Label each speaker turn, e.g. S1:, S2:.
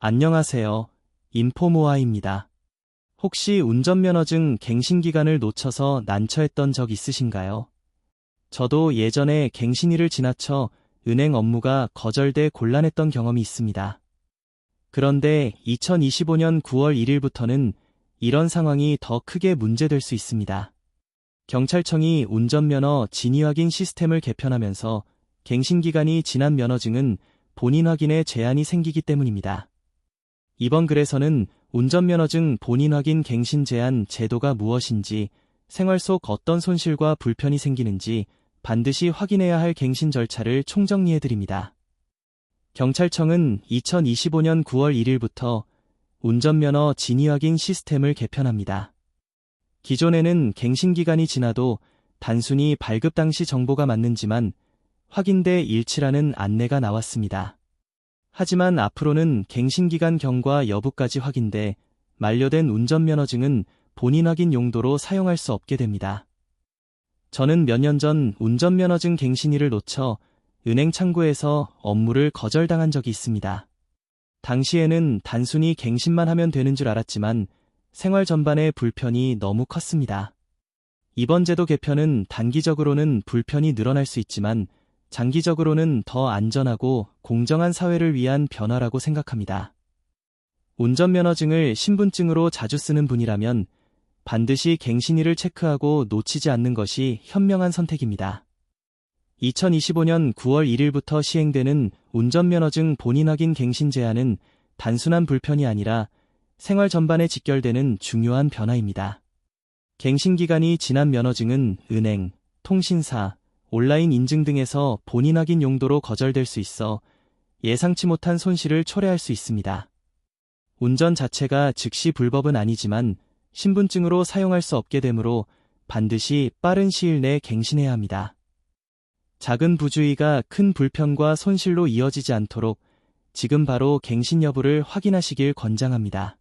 S1: 안녕하세요. 인포모아입니다. 혹시 운전면허증 갱신 기간을 놓쳐서 난처했던 적 있으신가요? 저도 예전에 갱신일을 지나쳐 은행 업무가 거절돼 곤란했던 경험이 있습니다. 그런데 2025년 9월 1일부터는 이런 상황이 더 크게 문제될 수 있습니다. 경찰청이 운전면허 진위 확인 시스템을 개편하면서 갱신 기간이 지난 면허증은 본인 확인에 제한이 생기기 때문입니다. 이번 글에서는 운전면허증 본인 확인 갱신 제한 제도가 무엇인지, 생활 속 어떤 손실과 불편이 생기는지 반드시 확인해야 할 갱신 절차를 총정리해드립니다. 경찰청은 2025년 9월 1일부터 운전면허 진위 확인 시스템을 개편합니다. 기존에는 갱신 기간이 지나도 단순히 발급 당시 정보가 맞는지만 확인돼 일치라는 안내가 나왔습니다. 하지만 앞으로는 갱신 기간 경과 여부까지 확인돼 만료된 운전면허증은 본인 확인 용도로 사용할 수 없게 됩니다. 저는 몇 년 전 운전면허증 갱신일을 놓쳐 은행 창구에서 업무를 거절당한 적이 있습니다. 당시에는 단순히 갱신만 하면 되는 줄 알았지만 생활 전반의 불편이 너무 컸습니다. 이번 제도 개편은 단기적으로는 불편이 늘어날 수 있지만 장기적으로는 더 안전하고 공정한 사회를 위한 변화라고 생각합니다. 운전면허증을 신분증으로 자주 쓰는 분이라면 반드시 갱신일을 체크하고 놓치지 않는 것이 현명한 선택입니다. 2025년 9월 1일부터 시행되는 운전면허증 본인 확인 갱신 제한은 단순한 불편이 아니라 생활 전반에 직결되는 중요한 변화입니다. 갱신 기간이 지난 면허증은 은행, 통신사, 온라인 인증 등에서 본인 확인 용도로 거절될 수 있어 예상치 못한 손실을 초래할 수 있습니다. 운전 자체가 즉시 불법은 아니지만 신분증으로 사용할 수 없게 되므로 반드시 빠른 시일 내에 갱신해야 합니다. 작은 부주의가 큰 불편과 손실로 이어지지 않도록 지금 바로 갱신 여부를 확인하시길 권장합니다.